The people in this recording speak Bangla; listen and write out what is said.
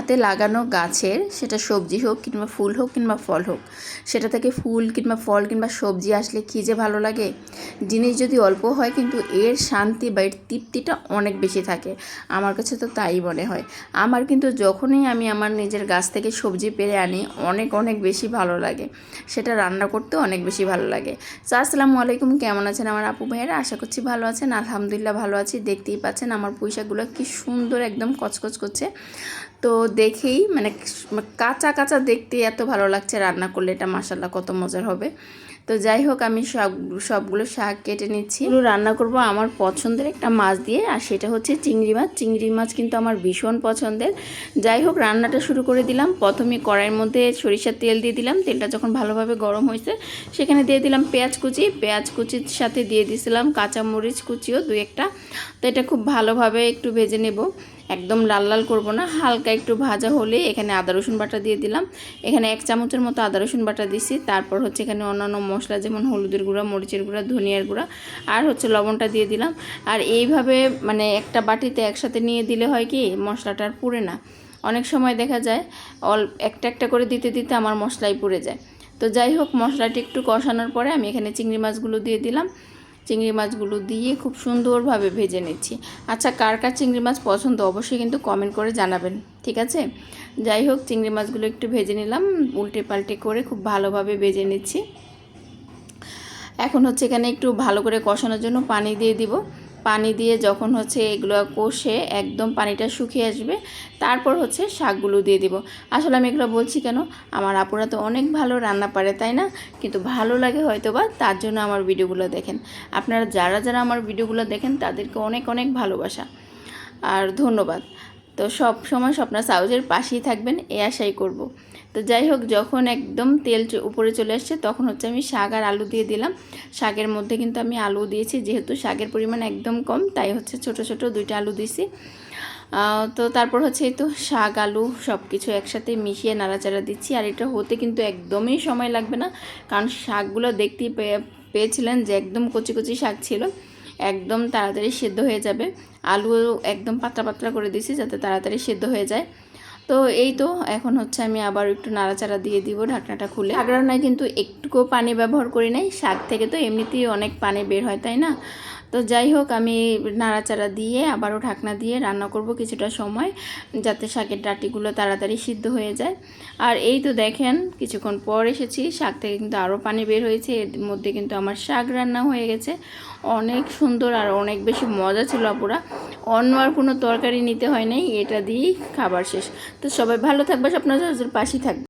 হাতে লাগানো গাছের, সেটা সবজি হোক কিংবা ফুল হোক কিংবা ফল হোক, সেটা থেকে ফুল কিংবা ফল কিংবা সবজি আসলে কী যে ভালো লাগে? জিনিস যদি অল্প হয় কিন্তু এর শান্তি বা এর তৃপ্তিটা অনেক বেশি থাকে। আমার কাছে তো তাই মনে হয়। আমার কিন্তু যখনই আমি আমার নিজের গাছ থেকে সবজি পেরে আনি, অনেক অনেক বেশি ভালো লাগে। সেটা রান্না করতে অনেক বেশি ভালো লাগে। তো আসসালামু আলাইকুম। কেমন আছেন আমার আপু ভাইয়েরা? আশা করছি ভালো আছেন। আলহামদুলিল্লাহ ভালো আছি। দেখতেই পাচ্ছেন আমার পুঁইশাকগুলো কি সুন্দর একদম কচকচ করছে। তো দেখেই মানে কাঁচা কাঁচা দেখতে এত ভালো লাগছে রান্না করলে, এটা মাসাল্লাহ কত মজার হবে। তো যাই হোক, আমি সব, সবগুলো শাক কেটে নিচ্ছি। এগুলো রান্না করব আমার পছন্দের একটা মাছ দিয়ে, আর সেটা হচ্ছে চিংড়ি মাছ। চিংড়ি মাছ কিন্তু আমার ভীষণ পছন্দের। যাই হোক, রান্নাটা শুরু করে দিলাম। প্রথমে কড়াইয়ের মধ্যে সরিষার তেল দিয়ে দিলাম। তেলটা যখন ভালোভাবে গরম হয়েছে, সেখানে দিয়ে দিলাম পেঁয়াজ কুচি। পেঁয়াজ কুচির সাথে দিয়ে দিয়েছিলাম কাঁচামরিচ কুচিও দু একটা। তো এটা খুব ভালোভাবে একটু ভেজে নেব। একদম লাল লাল করব না, হালকা একটু ভাজা হলে এখানে আদা, রসুন বাটা দিয়ে দিলাম। এখানে এক চামচের মতো আদা, রসুন বাটা দিছি, তারপর হচ্ছে এখানে অন্যান্য মশলা যেমন হলুদের গুঁড়া, মরিচের গুঁড়া, ধনিয়ার গুঁড়া, আর হচ্ছে লবণটা দিয়ে দিলাম। আর এইভাবে মানে একটা বাটিতে একসাথে নিয়ে দিলে হয় কি, মশলাটা আর পুড়ে না। অনেক সময় দেখা যায়, অল, একটা একটা করে দিতে দিতে আমার মশলাই পুড়ে যায়। তো যাই হোক, মশলাটি একটু কষানোর পরে আমি এখানে চিংড়ি মাছগুলো দিয়ে দিলাম। চিংড়ি মাছগুলো দিয়ে খুব সুন্দরভাবে ভেজে নিচ্ছি। আচ্ছা কার কার চিংড়ি মাছ পছন্দ অবশ্যই কিন্তু কমেন্ট করে জানাবেন, ঠিক আছে? যাই হোক, চিংড়ি মাছগুলো একটু ভেজে নিলাম উল্টে পাল্টে করে খুব ভালোভাবে ভেজে নিচ্ছি। এখন হচ্ছে এখানে একটু ভালো করে কষানোর জন্য পানি দিয়ে দিব। পানি দিয়ে যখন হচ্ছে এগুলো কষে একদম পানিটা শুকিয়ে আসবে, তারপর হচ্ছে শাকগুলো দিয়ে দিব। আসলে আমি এগুলো বলছি কেন? আমার আপুরা তো অনেক ভালো রান্না পারে, তাই না? কিন্তু ভালো লাগে হয়তো বা তার জন্য আমার ভিডিওগুলো দেখেন। আপনারা যারা যারা আমার ভিডিওগুলো দেখেন, তাদেরকে অনেক অনেক ভালোবাসা। আর ধন্যবাদ। তো সব সময় স্বপ্না সাউজের পাশেই থাকবেন, এ আশাই করব। তো যাই হোক, যখন একদম তেল উপরে চলে আসছে, তখন হচ্ছে আমি শাক আর আলু দিয়ে দিলাম। শাকের মধ্যে কিন্তু আমি আলু দিয়েছি, যেহেতু শাকের পরিমাণ একদম কম, তাই হচ্ছে ছোট ছোট দুইটা আলু দিয়েছি। তো তারপর হচ্ছে এই তো শাক, আলু সব কিছু একসাথে মিশিয়ে নাড়াচাড়া দিচ্ছি, আর এটা হতে কিন্তু একদমই সময় লাগবে না। কারণ শাকগুলো দেখতেই পেয়েছিলেন যে একদম কচি কচি শাক ছিল। একদম তাড়াতাড়ি সেদ্ধ হয়ে যাবে। আলুও একদম পাতলা পাতলা করে দিছি যাতে তাড়াতাড়ি সেদ্ধ হয়ে যায়। তো এই তো, এখন হচ্ছে আমি আবার একটু নাড়াচাড়া দিয়ে দিব ঢাকনাটা খুলে। শাক রান্নায় কিন্তু একটুকুও পানি ব্যবহার করি নাই, শাক থেকে তো এমনিতেই অনেক পানি বের হয়, তাই না? তো যাই হোক, আমি নাড়াচাড়া দিয়ে আবারও ঢাকনা দিয়ে রান্না করব কিছুটা সময়, যাতে শাকের ডাটিগুলো তাড়াতাড়ি সিদ্ধ হয়ে যায়। আর এই তো দেখেন, কিছুক্ষণ পর এসেছি, শাক থেকে কিন্তু আরও পানি বের হয়েছে, এর মধ্যে কিন্তু আমার শাক রান্না হয়ে গেছে। অনেক সুন্দর আর অনেক বেশি মজা ছিল আপুরা। অন্য আর কোনো তরকারি নিতে হয় নাই, এটা দিয়েই খাবার শেষ। তো সবাই ভালো থাকবে আপনার পাশেই থাকবে।